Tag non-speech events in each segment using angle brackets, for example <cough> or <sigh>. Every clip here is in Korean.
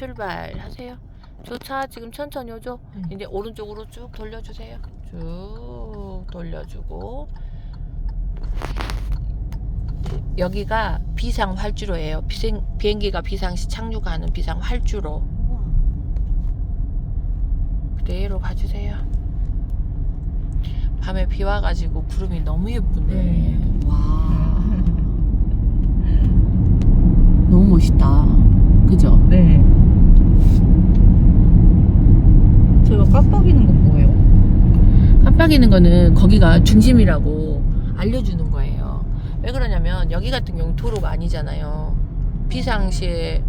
출발하세요. 조차 지금 천천히 오죠. 음. 이제 오른쪽으로 쭉 돌려주세요. 쭉 돌려주고 여기가 비상 활주로예요. 비생, 비행기가 비상시 착륙하는 비상 활주로. 그대로 가주세요. 밤에 비 와가지고 구름이 너무 예쁘네. 네. 와. <laughs> 너무 멋있다. 그죠? 네. 저희가 깜빡이는 건 뭐예요? 깜빡이는 거는 거기가 중심이라고 알려주는 거예요. 왜 그러냐면 여기 같은 경우 도로가 아니잖아요. 비상시에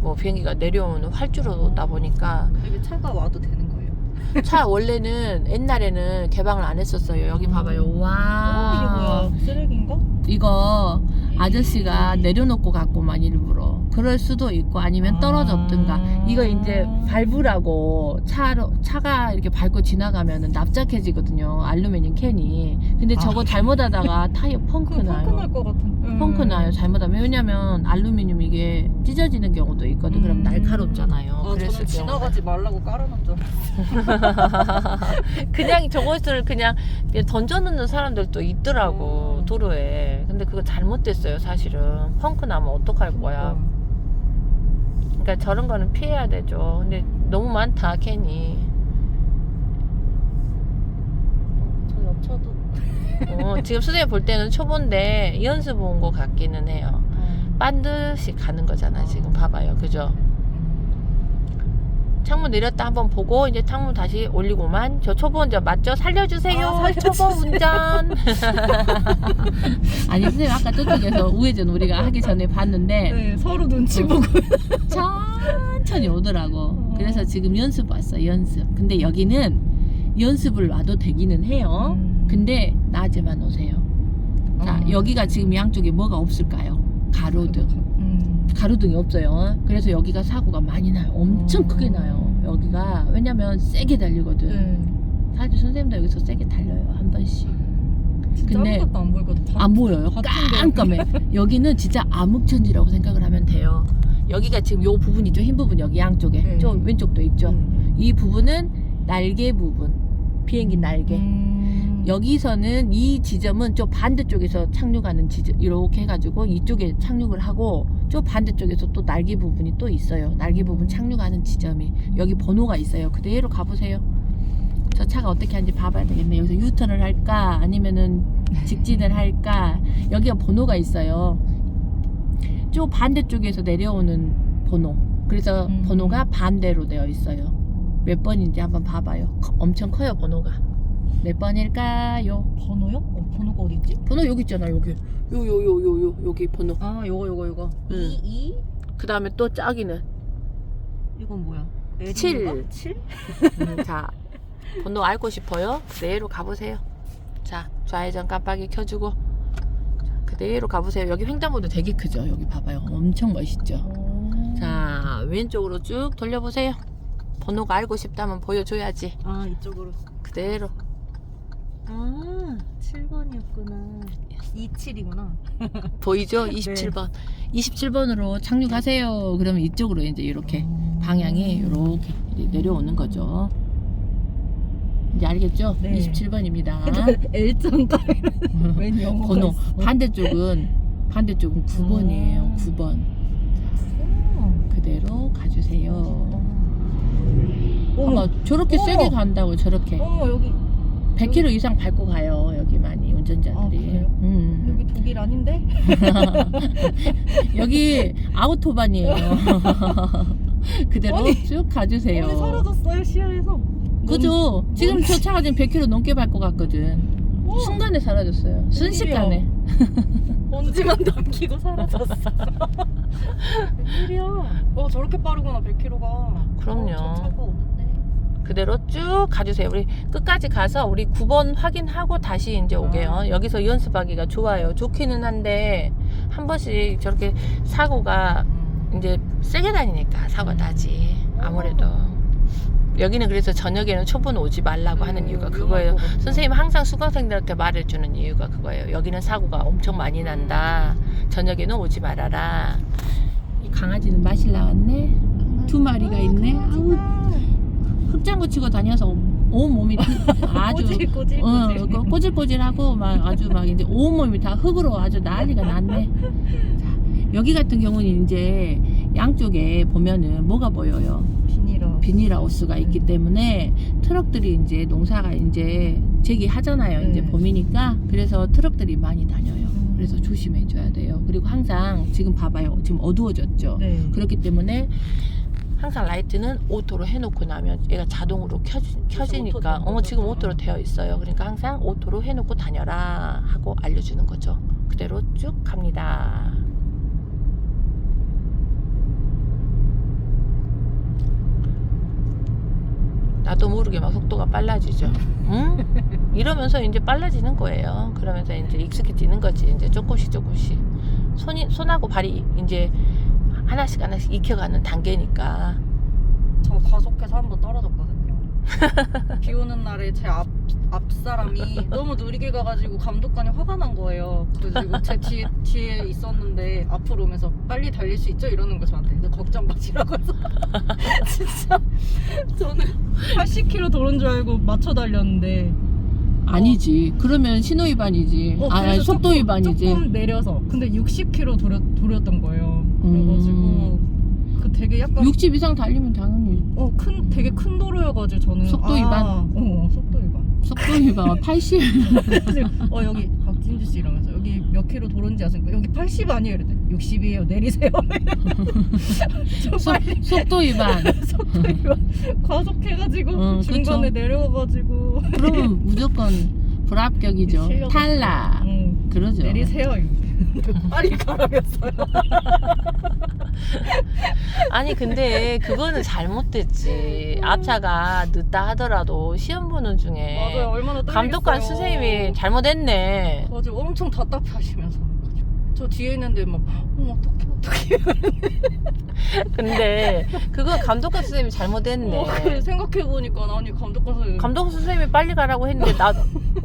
뭐 비행기가 내려오는 활주로다 보니까 여기 차가 와도 되는 거예요? 차 원래는 옛날에는 개방을 안 했었어요. 여기 봐봐요. 어, 이게 와. 뭐야? 쓰레기인가? 이거 아저씨가 내려놓고 갔고만 일부러 그럴 수도 있고 아니면 떨어졌든가. 이거 이제 밟으라고 차로 차가 이렇게 밟고 지나가면은 납작해지거든요 알루미늄 캔이. 근데 저거 아. 잘못하다가 <laughs> 타이어 펑크 그 나요 펑크 날것 같은. 펑크 나요 잘못하면. 왜냐면 알루미늄 이게 찢어지는 경우도 있거든. 그럼 음. 날카롭잖아요. 아, 그랬을 저는 경우는 지나가지 말라고 깔아놓은 줄 알았어요. <laughs> 그냥 저것을 그냥 던져놓는 사람들도 있더라고 음. 도로에. 근데 그거 잘못됐어요 사실은. 펑크 나면 어떡할 거야. 그러니까 저런 거는 피해야 되죠. 근데 너무 많다 캔이 저 옆차도. 어, 지금 선생님 볼 때는 초보인데 연습 온 거 같기는 해요. 반드시 가는 거잖아 지금. 봐봐요. 그죠 창문 내렸다 한번 보고 이제 창문 다시 올리고만 저 초보 운전 맞죠? 살려주세요 아, 살려주세요. 초보 운전 <laughs> 아니 선생님 아까 저쪽에서 우회전 우리가 하기 전에 봤는데 네, 서로 눈치 보고. 천천히 오더라고 그래서 지금 연습 왔어 연습 근데 여기는 연습을 와도 되기는 해요 음. 근데 낮에만 오세요 자 어. 여기가 지금 양쪽에 뭐가 없을까요? 가로등 음. 가로등이 없어요 그래서 여기가 사고가 많이 나요 엄청 음. 크게 나요 여기가 왜냐면 세게 달리거든 네. 사실 선생님도 여기서 세게 달려요 한 번씩 진짜 근데 아무것도 안 보이거든. 안 보여요 같은데. 깜깜해 <laughs> 여기는 진짜 암흑천지라고 생각을 하면 돼요 여기가 지금 요 부분 있죠 흰 부분 여기 양쪽에 네. 저 왼쪽도 있죠 음. 이 부분은 날개 부분 비행기 날개 음. 여기서는 이 지점은 저 반대쪽에서 착륙하는 지점 이렇게 해가지고 이쪽에 착륙을 하고 저 반대쪽에서 또 날개 부분이 또 있어요. 날개 부분 착륙하는 지점이 여기 번호가 있어요. 그대로 가보세요. 저 차가 어떻게 하는지 봐봐야 되겠네. 여기서 유턴을 할까? 아니면은 직진을 할까? 여기가 번호가 있어요. 저 반대쪽에서 내려오는 번호. 그래서 음. 번호가 반대로 되어 있어요. 몇 번인지 한번 봐봐요. 커- 엄청 커요 번호가 몇 번일까요? 번호요? 어, 번호가 어디 있지? 번호 여기 있잖아 여기 요 요 요 요 요 여기 번호 아, 요거 요거 요거. 응. 2 2그 다음에 또 짝이는 이건 뭐야? 칠. 7? 음, 자 번호 알고 싶어요? 그대로 가보세요 자 좌회전 깜빡이 켜주고 자, 그대로 가보세요 여기 횡단보도 되게 크죠 여기 봐봐요 엄청 멋있죠 자 왼쪽으로 쭉 돌려보세요 번호가 알고 싶다면 보여줘야지 아, 이쪽으로. 그대로 아, 7번이었구나. 27이구나. <laughs> 보이죠? 27번 27번으로 착륙하세요 그러면 이쪽으로 이제 이렇게 음. 방향이 이렇게 내려오는 거죠. 이제 알겠죠? 네. 27번입니다. L자인가? <laughs> 웬 영어가 번호 있어? 반대쪽은 반대쪽은 9번이에요. 음. 9번 어. 그대로 가주세요. 어머, 어머 저렇게 어머. 세게 간다고 저렇게 어머 여기 100km 이상 밟고 가요 여기 많이 운전자들이. 아? 음. 여기 독일 아닌데? <laughs> 여기 아우토반이에요. <laughs> 그대로 아니, 쭉 가주세요. 어디 사라졌어요 시야에서. 그죠? 지금 저 차가 지금 100km 넘게 밟고 갔거든. 어, 순간에 사라졌어요. 순식간에. <laughs> 먼지만 남기고 사라졌어. 웬일이야? 어 저렇게 빠르구나 100km가. 그럼요. 어. 그대로 쭉 가주세요. 우리 끝까지 가서 우리 9번 확인하고 다시 이제 오게요. 아. 여기서 연습하기가 좋아요. 좋기는 한데 한 번씩 저렇게 사고가 이제 세게 다니니까 사고 가 나지. 아무래도 여기는 그래서 저녁에는 초보는 오지 말라고 하는 음, 이유가 그거예요. 선생님 항상 수강생들한테 말해주는 이유가 그거예요. 여기는 사고가 엄청 많이 난다. 저녁에는 오지 말아라. 이 강아지는 마실 나왔네. 두 마리가 있네. 아우 흑장구 치고 다녀서 온 몸이 <laughs> 아주 꼬질 꼬질 어, 꼬질. 그 꼬질꼬질하고 막 아주 막 이제 온 몸이 다 흙으로 아주 난리가 났네. 자, 여기 같은 경우는 이제 양쪽에 보면은 뭐가 보여요? 비닐하우스. 비닐하우스가 있기 때문에 트럭들이 이제 농사가 이제 재기하잖아요. 이제 네. 봄이니까 그래서 트럭들이 많이 다녀요. 음. 그래서 조심해 줘야 돼요. 그리고 항상 지금 봐봐요. 지금 어두워졌죠. 네. 그렇기 때문에 항상 라이트는 오토로 해놓고 나면 얘가 자동으로 켜지, 켜지니까 오토로 어 지금. 오토로 되어 있어요. 그러니까 항상 오토로 해놓고 다녀라 하고 알려주는 거죠. 그대로 쭉 갑니다. 나도 모르게 막 속도가 빨라지죠. 응? <laughs> 이러면서 이제 빨라지는 거예요. 그러면서 이제 익숙해지는 거지. 이제 조금씩 조금씩 손이 손하고 발이 이제 하나씩 하나씩 익혀가는 단계니까. 저 과속해서 한 번 떨어졌거든요. <laughs> 비 오는 날에 제 앞, 앞 사람이 너무 느리게 가가지고 감독관이 화가 난 거예요. 그리고 제 뒤에, 뒤에 있었는데 앞으로 오면서 빨리 달릴 수 있죠? 이러는 거 저한테. 근데 걱정 마시라고 해서. <laughs> 진짜 저는 80km 도는 줄 알고 맞춰 달렸는데. 아니지. 그러면 신호 위반이지. 어, 아, 그래서 속도 조금- 위반이지. 조금 내려서. 근데 60km 도렸, 도렸던 거예요. 그래가지고 그 되게 약간 60 이상 달리면 당연히 어, 큰, 되게 큰 도로여가지고 저는. 속도 위반? 아, 어, 속도 위반. 속도 위반 <laughs> 80. <laughs> 어, 여기 박진주 씨 이러면서 여기 몇 킬로 도는지 아십니까? 여기 80 아니에요? 이랬더니 60이에요. 내리세요. <laughs> 속, 빨리 속도 위반. 속도 위반. 과속해가지고 응, 중간에. 내려와가지고. 그러면 무조건 불합격이죠. 실려서- 탈락. 응, 그러죠. 내리세요. <laughs> 빨리 가라면서요. <laughs> 아니 근데 그거는 잘못됐지. 앞차가 늦다 하더라도 시험 보는 중에 맞아요. 얼마나 떨리겠어요. 감독관 선생님이 잘못했네. 맞아 엄청 답답해 하시면서. 저 뒤에 있는데 막, 어, 어떡해, 어떡해. <laughs> 근데 그거 감독관 선생님이 잘못했네. 어, 그래, 생각해보니까 아니 감독관 선생님. 감독 선생님이 빨리 가라고 했는데 나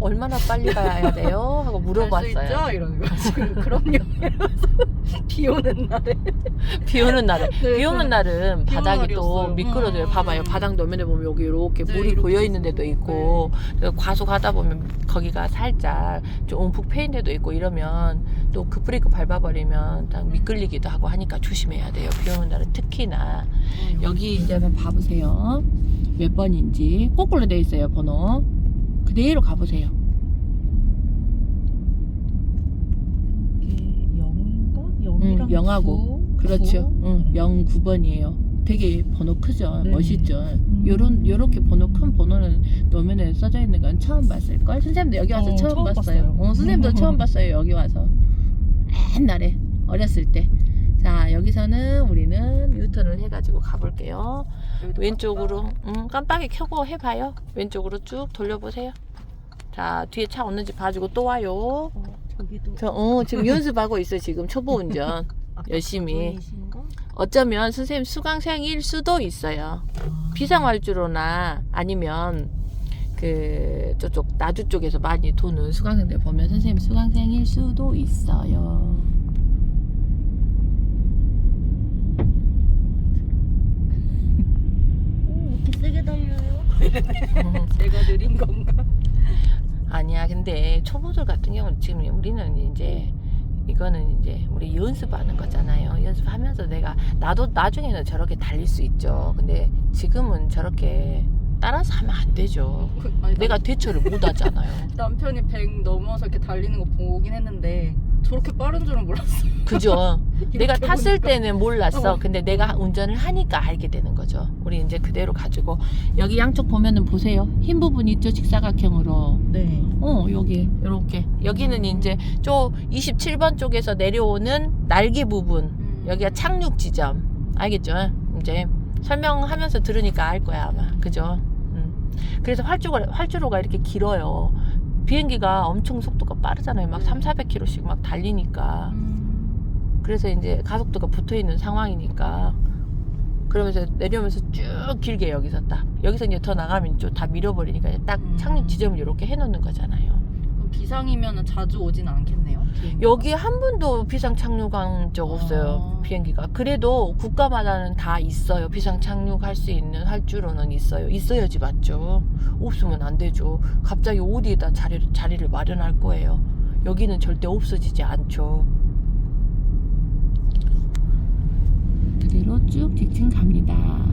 얼마나 빨리 가야 돼요? 하고 갈수 물어봤어요. 있죠? 이러는 거 지금 그럼요 이러면서 <laughs> 비 오는 날에 비 오는 날에 네, 비 오는 날은 비 오는 바닥이 또 날이었어요. 미끄러져요. 음. 봐봐요. 바닥 너면에 보면 여기 이렇게 네, 물이 이렇게 고여 있는 데도. 있고 그래서 과속하다 보면 거기가 살짝 좀 움푹 패인 데도 있고 이러면 또그 급브레이크 밟아버리면 딱 미끌리기도 하고 하니까 조심해야 돼요. 비 오는 날은 특히나 여기 이제 한번 봐보세요. 몇 번인지 거꾸로 돼 있어요. 번호 그대로 가보세요. 이게 0인가? 0이랑 응, 영하고. 그렇죠. 응, 09번이에요. 되게 번호 크죠. 네. 멋있죠. 요런 요렇게 번호 큰 번호는 노면에 써져 있는 건 처음 봤을 걸. 선생님도 여기 와서 어, 처음, 처음 봤어요. 봤어요. 어, 선생님도 처음 <laughs> 봤어요. 여기 와서 옛날에 어렸을 때. 자 여기서는 우리는 유턴을 해가지고 가볼게요. 왼쪽으로 음, 깜빡이 켜고 해봐요. 왼쪽으로 쭉 돌려보세요. 자 뒤에 차 없는지 봐주고 또 와요. 어, 저기도 저, 어, 지금 <laughs> 연습하고 있어요. 지금 초보 운전. <laughs> 열심히. 어쩌면 선생님 수강생일 수도 있어요. 비상활주로나 아니면 그 저쪽 나주 쪽에서 많이 도는 수강생들 보면 선생님 수강생일 수도 있어요. 오, 이렇게 세게 달려요? <laughs> 제가 느린 건가? 아니야. 근데 초보들 같은 경우는 지금 우리는 이제 이거는 이제 우리 연습하는 거잖아요. 연습하면서 내가 나도 나중에는 저렇게 달릴 수 있죠. 근데 지금은 저렇게 따라서 하면 안 되죠. 그, 아니, 내가 대처를 못 하잖아요. <laughs> 남편이 100 넘어서 이렇게 달리는 거 보긴 했는데 저렇게 빠른 줄은 몰랐어요. 그죠? <laughs> 내가 이렇게 탔을 보니까. 때는 몰랐어. 어. 근데 내가 운전을 하니까 알게 되는 거죠. 우리 이제 그대로 가지고 여기 양쪽 보면은 보세요. 흰 부분 있죠? 직사각형으로. 네. 어, 여기 이렇게. 여기는 이제 저 27번 쪽에서 내려오는 날개 부분. 음. 여기가 착륙 지점. 알겠죠? 이제 설명하면서 들으니까 알 거야, 아마. 그죠? 음. 그래서 활주로가, 활주로가 이렇게 길어요. 비행기가 엄청 속도가 빠르잖아요. 막 네. 3, 400km씩 막 달리니까. 음. 그래서 이제 가속도가 붙어 있는 상황이니까 그러면서 내려오면서 쭉 길게 여기서 딱 여기서 이제 더 나가면 좀 다 밀어버리니까 딱 음. 착륙 지점을 이렇게 해놓는 거잖아요. 그럼 비상이면 자주 오진 않겠네요. 비행기가? 여기 한 번도 비상 착륙한 적 없어요 아. 비행기가. 그래도 국가마다는 다 있어요. 비상 착륙할 수 있는 활주로는 있어요. 있어야지 맞죠. 없으면 안 되죠. 갑자기 어디에다 자리를, 자리를 마련할 거예요. 여기는 절대 없어지지 않죠. 그대로 쭉 직진 갑니다